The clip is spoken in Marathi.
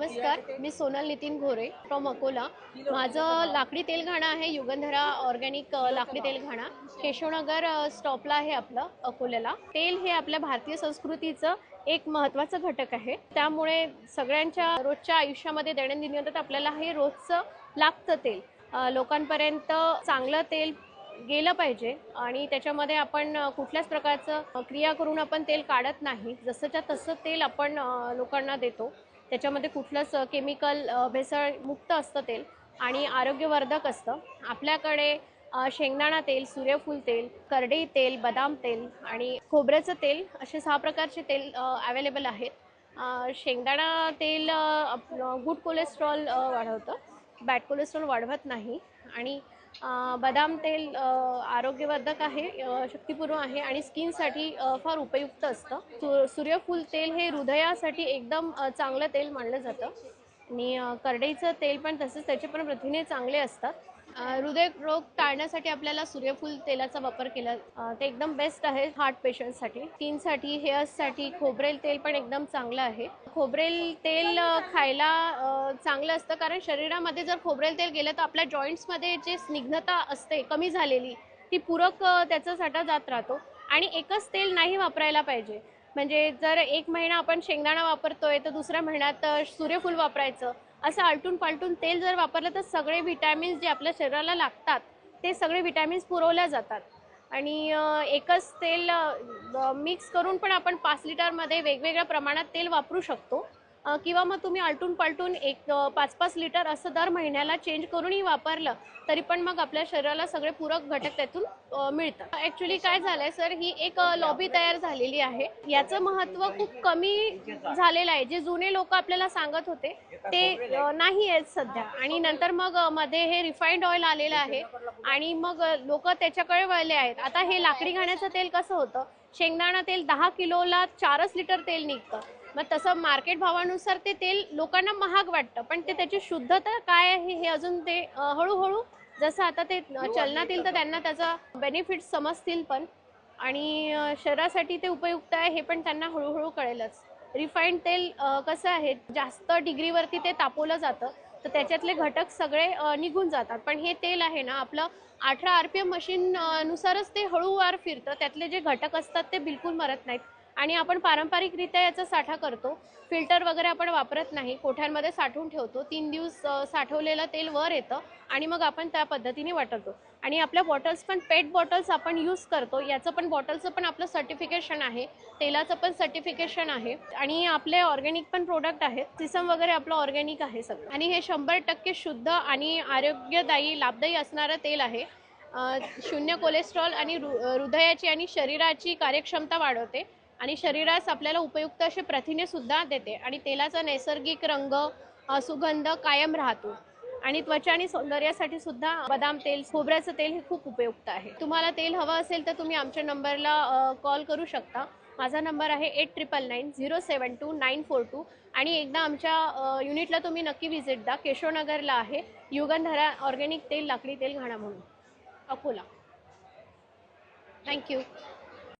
नमस्कार मी सोनल नितीन घोरे फ्रॉम अकोला. माझं लाकडी तेलघाणा आहे युगंधरा ऑर्गॅनिक लाकडी लाकडी तेलघाणा. केशवनगर स्टॉपला आहे आपलं अकोल्याला. तेल हे आपल्या भारतीय संस्कृतीचं एक महत्त्वाचं घटक आहे. त्यामुळे सगळ्यांच्या रोजच्या आयुष्यामध्ये दैनंदिन जीवनात आपल्याला हे रोजचं लागतं तेल. लोकांपर्यंत चांगलं तेल गेलं पाहिजे आणि त्याच्यामध्ये आपण कुठल्याच प्रकारचं क्रिया करून आपण तेल काढत नाही. जसंच्या तसं तेल आपण लोकांना देतो. त्याच्यामध्ये कुठलंच केमिकल भेसळ मुक्त असतं तेल आणि आरोग्यवर्धक असतं. आपल्याकडे शेंगदाणा तेल सूर्यफूल तेल करडई तेल बदाम तेल आणि खोबऱ्याचं तेल असे सहा प्रकारचे तेल अवेलेबल आहेत. शेंगदाणा तेल गुड कोलेस्ट्रॉल वाढवतं. बॅड कोलेस्ट्रॉल वाढवत नाही आणि बदाम तेल आरोग्यवर्धक आहे शक्तीपूर्ण आहे आणि स्किनसाठी फार उपयुक्त असतं. सूर्यफूल तेल हे हृदयासाठी एकदम चांगलं तेल मानलं जातं. आणि करडईचं तेल पण तसंच त्याचे पण प्रथिने चांगले असतात. हृदयरोग टाळण्यासाठी आपल्याला सूर्यफूल तेलाचा वापर केला ते एकदम बेस्ट आहे हार्ट पेशंटसाठी स्किनसाठी हेअर्ससाठी खोबरेल तेल पण एकदम चांगलं आहे. खोबरेल तेल खायला चांगलं असतं कारण शरीरामध्ये जर खोबरेल तेल गेलं तर आपल्या जॉईंट्समध्ये जे स्निग्धता असते कमी झालेली ती पूरक त्याचा साठा जात राहतो. आणि एकच तेल नाही वापरायला पाहिजे. म्हणजे जर एक महिना आपण शेंगदाणा वापरतोय तर दुसऱ्या महिन्यात सूर्यफूल वापरायचं. असं आलटून पालटून तेल जर वापरलं तर सगळे व्हिटॅमिन्स जे आपल्या शरीराला लागतात ते सगळे व्हिटॅमिन्स पुरवल्या जातात. आणि एकच तेल मिक्स करून पण आपण पाच लिटरमध्ये वेगवेगळ्या प्रमाणात तेल वापरू शकतो. किंवा मग तुम्ही आलटून पालटून एक पाच पाच लिटर असं दर महिन्याला चेंज करूनही वापरलं तरी पण मग आपल्या शरीराला सगळे पूरक घटक त्यातून मिळतात. ॲक्च्युली काय झालंय सर ही एक लॉबी तयार झालेली आहे. याचं महत्त्व खूप कमी झालेलं आहे. जे जुने लोक आपल्याला सांगत होते ते नाही आहेत सध्या. आणि नंतर मग मध्ये हे रिफाईंड ऑइल आलेलं आहे. आणि मग लोक त्याच्याकडे वळले आहेत. आता हे लाकडी घाण्याचं तेल कसं होतं? शेंगदाणा तेल दहा किलोला चारच लिटर तेल निघतं. मग तसं मार्केट भावानुसार ते तेल लोकांना महाग वाटतं. पण ते त्याची शुद्धता काय आहे हे अजून ते हळूहळू जसं आता ते चलनात येईल तर त्यांना त्याचा बेनिफिट समजतील पण. आणि शरीरासाठी ते उपयुक्त आहे हे पण त्यांना हळूहळू कळेलच. रिफाईंड तेल कसं आहे जास्त डिग्रीवरती ते तापवलं जातं. तर त्याच्यातले घटक सगळे निघून जातात. पण हे तेल आहे ना आपलं अठरा आर पी एम मशीन नुसारच ते हळूवार फिरतं. त्यातले जे घटक असतात ते बिलकुल मरत नाहीत. आणि आपण पारंपरिकरित्या याचा साठा करतो. फिल्टर वगैरे आपण वापरत नाही. कोठ्यांमध्ये साठवून ठेवतो. तीन दिवस साठवलेलं तेल वर येतं आणि मग आपण त्या पद्धतीने वाटवतो आणि आपल्या बॉटल्स पण पेट बॉटल्स आपण यूज करतो. याचं पण बॉटलचं पण आपलं सर्टिफिकेशन आहे. तेलाचं पण सर्टिफिकेशन आहे. आणि आपले ऑर्गॅनिक पण प्रोडक्ट आहेत. सिसम वगैरे आपलं ऑर्गॅनिक आहे सगळं. आणि हे शंभर टक्के शुद्ध आणि आरोग्यदायी लाभदायी असणारं तेल आहे. शून्य कोलेस्ट्रॉल आणि हृदयाची आणि शरीराची कार्यक्षमता वाढवते. आणि शरीरास आपल्याला उपयुक्त असे प्रथिने सुद्धा देते. आणि तेलाचा नैसर्गिक रंग सुगंध कायम राहतो. आणि त्वचा आणि सौंदर्यासाठी सुद्धा बदाम तेल खोबऱ्याचं तेल हे खूप उपयुक्त आहे. तुम्हाला तेल हवं असेल तर तुम्ही आमच्या नंबरला कॉल करू शकता. माझा नंबर आहे eight triple nine zero seven two nine four two आणि एकदा आमच्या युनिटला तुम्ही नक्की व्हिजिट द्या. केशवनगरला आहे युगंधरा ऑर्गॅनिक तेल लाकडी तेल घाणा म्हणून. अकोला. थँक्यू